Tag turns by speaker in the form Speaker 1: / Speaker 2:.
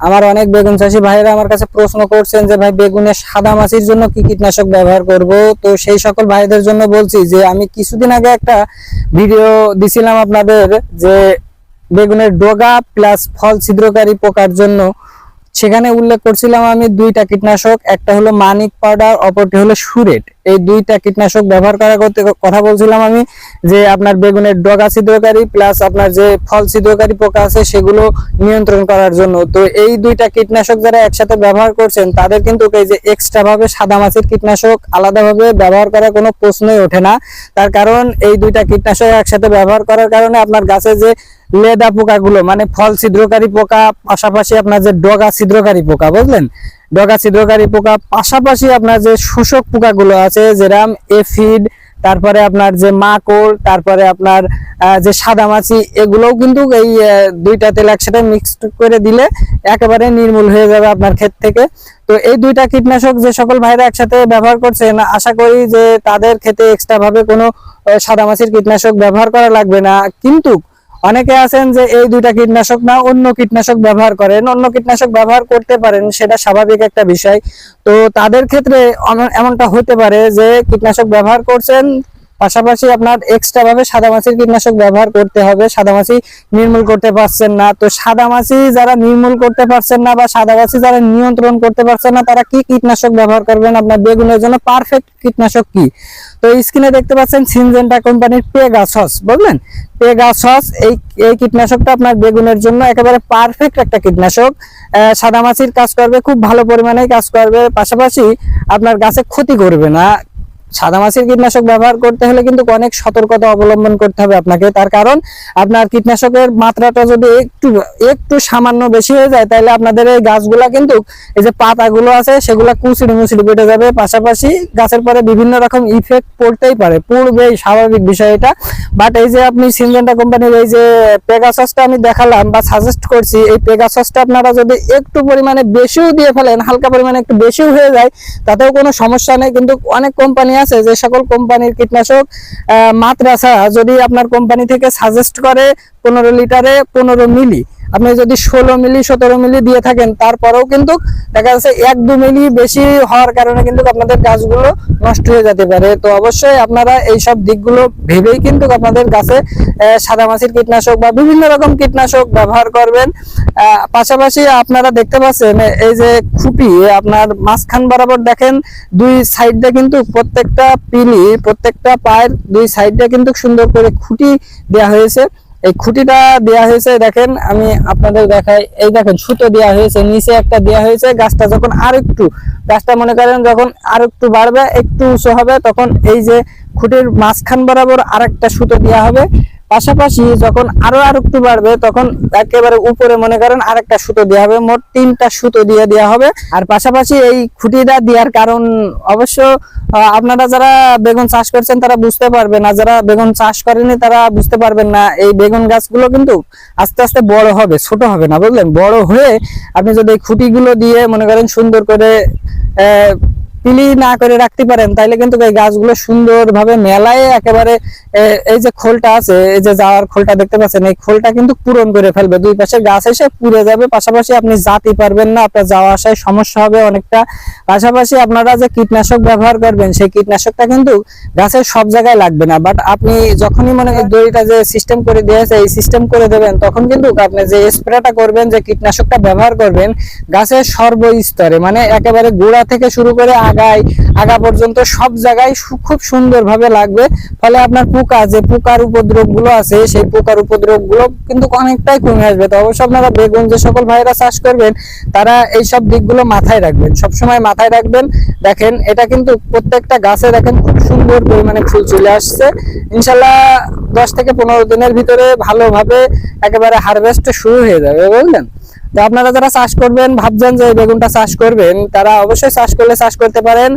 Speaker 1: আমার অনেক বেগুন চাষি ভাইরা আমার কাছে প্রশ্ন করছেন যে, ভাই বেগুনের সাদা মাছির জন্য কি কীটনাশক ব্যবহার করব? তো সেই সকল ভাইদের জন্য বলছি যে, আমি কিছুদিন আগে একটা ভিডিও দিছিলাম আপনাদের যে, বেগুনের ডোগা প্লাস ফল ছিদ্রকারী পোকার জন্য সেখানে উল্লেখ করছিলাম আমি দুইটা কীটনাশক, একটা হলো মানিক পাউডার, অপরটি হলো সুরেট। এই দুইটা কীটনাশক ব্যবহার করা করতে কথা বলছিলাম আমি যে আপনার বেগুনের ডগা ছিদ্রকারী প্লাস আপনার যে ফল ছিদ্রকারী পোকা আছে সেগুলো নিয়ন্ত্রণ করার জন্য। তো এই দুইটা কীটনাশক যারা একসাথে ব্যবহার করছেন, তাদের কিন্তু এই যে এক্সট্রা ভাবে সাদা মাছের কীটনাশক আলাদাভাবে ব্যবহার করার কোনো প্রশ্নই ওঠে না। তার কারণ এই দুইটা কীটনাশক একসাথে ব্যবহার করার কারণে আপনার গাছে যে লেদা পোকাগুলো মানে ফল ছিদ্রকারী পোকা, পাশাপাশি আপনার যে ডগা ছিদ্রকারী পোকা, বুঝলেন? ডগা ছিদ্রকারী পোকা, পাশাপাশি আপনার যে শোষক পোকাগুলো আছে যেরাম এফিড, তারপরে আপনার যে মাকড়, তারপরে আপনার যে সাদামাছি, এগুলোও কিন্তু এই দুইটা তেল একসাথে মিক্সড করে দিলে একেবারে নির্মূল হয়ে যাবে আপনার ক্ষেত থেকে। তো এই দুইটা কীটনাশক যে সকল ভাইরা একসাথে ব্যবহার করছেন, আশা করি যে তাদের ক্ষেতে এক্সট্রা ভাবে কোনো সাদামাছির কীটনাশক ব্যবহার করা লাগবে না। কিন্তু অনেকে আছেন যে এই দুইটা কীটনাশক না, অন্য কীটনাশক ব্যবহার করেন। অন্য কীটনাশক ব্যবহার করতে পারেন, সেটা স্বাভাবিক একটা বিষয়। তো তাদের ক্ষেত্রে এমনটা হতে পারে যে কীটনাশক ব্যবহার করছেন পাশাপাশি আপনার এক্সট্রা ভাবে সাদামাছির কীটনাশক ব্যবহার করতে হবে। সাদামাছি নির্মূল করতে পারছেন না। তো সাদামাছি যারা নির্মূল করতে পারছেন না বা সাদামাছি যারা নিয়ন্ত্রণ করতে পারছেন না তারা কি কীটনাশক ব্যবহার করবেন? আপনার বেগুনের জন্য পারফেক্ট কীটনাশক কি? তো স্ক্রিনে দেখতে পাচ্ছেন সিনজেন্টা কোম্পানির পেগাসস বুঝলেন? পেগাসস এই এই কীটনাশকটা আপনার বেগুনের জন্য একেবারে পারফেক্ট একটা কীটনাশক। আহ, সাদামাছির কাজ করবে খুব ভালো পরিমাণে কাজ করবে। পাশাপাশি আপনার গাছে ক্ষতি করবে না। সাদা মাছের কীটনাশক ব্যবহার করতে হলে কিন্তু অনেক সতর্কতা অবলম্বন করতে হবে আপনাকে। তার কারণ, আপনার কীটনাশকের মাত্রাটা যদি একটু একটু সামান্য বেশি হয়ে যায়, তাহলে আপনাদের এই গাছগুলা কিন্তু, এই যে পাতাগুলো আছে, সেগুলো কুচড়ি মুচড়ি পেটে যাবে। পাশাপাশি গাছের পরে বিভিন্ন রকম ইফেক্ট পড়তেই পারে। পূর্বেই স্বাভাবিক বিষয় এটা। বাট এই যে আপনি সিনজেন্টা কোম্পানির এই যে পেগাসসটা আমি দেখালাম বা সাজেস্ট করছি, এই পেগাসসটা আপনারা যদি একটু পরিমাণে বেশিও দিয়ে ফেলেন, হালকা পরিমাণে একটু বেশিও হয়ে যায়, তাতেও কোনো সমস্যা নেই। কিন্তু অনেক কোম্পানি আছে যে সকল কোম্পানির কীটনাশক মাত্রা যদি আপনার কোম্পানি থেকে সাজেস্ট করে পনেরো লিটারে পনেরো মিলি আপনি যদি ষোলো মিলি সতেরো মিলি দিয়ে থাকেন তারপরেও কিন্তু দেখা যাচ্ছে এক দু মিলি বেশি হওয়ার কারণে কিন্তু আপনাদের গাছগুলো নষ্ট হয়ে যেতে পারে। তো অবশ্যই আপনারা এই সব দিকগুলো ভেবেই কিন্তু আপনাদের গাছে আহ, সাদামাছির কীটনাশক বা বিভিন্ন রকম কীটনাশক ব্যবহার করবেন। পাশাপাশি আপনারা দেখতে পাচ্ছেন এই যে খুঁটি আপনার মাঝখান বরাবর দেখেন দুই সাইডে কিন্তু প্রত্যেকটা পিলি প্রত্যেকটা পায়ের দুই সাইডে কিন্তু সুন্দর করে খুঁটি দেওয়া হয়েছে। এই খুঁটিটা দেয়া হয়েছে, দেখেন, আমি আপনাদের দেখাই। এই দেখেন, সুতো দেওয়া হয়েছে, নিচে একটা দেয়া হয়েছে, গাছটা যখন আর একটু গাছটা মনে করেন যখন আর একটু বাড়বে, একটু উঁচু হবে, তখন এই যে খুঁটির মাঝখান বরাবর আর একটা সুতো দেওয়া হবে। পাশাপাশি যখন আরও আর একটু বাড়বে, তখন একেবারে উপরে মনে করেন আরেকটা সুতো দেওয়া হবে, মোট তিনটা সুতো দিয়ে দেওয়া হবে। আর পাশাপাশি এই খুঁটিটা দেওয়ার কারণ অবশ্য আপনারা যারা বেগুন চাষ করছেন, তারা বুঝতে পারবেন আর যারা বেগুন চাষ করেনি তারা বুঝতে পারবেন না। এই বেগুন গাছগুলো কিন্তু আস্তে আস্তে বড় হবে, ছোট হবে না, বুঝলেন? বড় হয়ে আপনি যদি এই খুঁটিগুলো দিয়ে মনে করেন সুন্দর করে পিলি না করে রাখতে পারেন, তাইলে কিন্তু এই গাছগুলো সুন্দরভাবে মেলায় একেবারে এই যে খোলটা আছে, এই যে যাওয়ার খোলটা দেখতে পাচ্ছেন, এই খোলটা কিন্তু পূরণ করে ফেলবে। দুই পাশে গাছ এসে পুড়ে যাবে, পাশাপাশি আপনি জাতি পারবেন না, আপনার যাওয়া আসায় সমস্যা হবে অনেকটা। পাশাপাশি আপনারা যে কীটনাশক ব্যবহার করবেন, সেই কীটনাশকটা কিন্তু গাছের সব জায়গায় লাগবে না। বাট আপনি যখনই মনে দড়িটা যে সিস্টেম করে দিয়েছে এই সিস্টেম করে দেবেন, তখন কিন্তু আপনি যে স্প্রেটা করবেন, যে কীটনাশকটা ব্যবহার করবেন, গাছের সর্বস্তরে মানে একেবারে গোড়া থেকে শুরু করে আগায়, আগা পর্যন্ত সব জায়গায় খুব সুন্দরভাবে লাগবে। ফলে আপনার পোকা, যে পোকার উপদ্রবগুলো আছে, সেই পোকার উপদ্রবগুলো কিন্তু অনেকটাই কমে আসবে। তো অবশ্যই আপনারা বেগুন যে সকল ভাইরা চাষ করবেন, তারা এই সব দিকগুলো মাথায় রাখবেন। সবসময় মাথায় রাখবেন। দেখেন, এটা কিন্তু প্রত্যেকটা গাছে দেখেন খুব সুন্দর পরিমাণে ফুল চলে আসছে। ইনশাল্লাহ দশ থেকে পনেরো দিনের ভিতরে ভালোভাবে একেবারে হারভেস্ট শুরু হয়ে যাবে। বুঝলেন তো আপনারা যারা চাষ করবেন, ভাবছেন যে বেগুনটা চাষ করবেন, তারা অবশ্যই চাষ করলে চাষ করতে পারেন।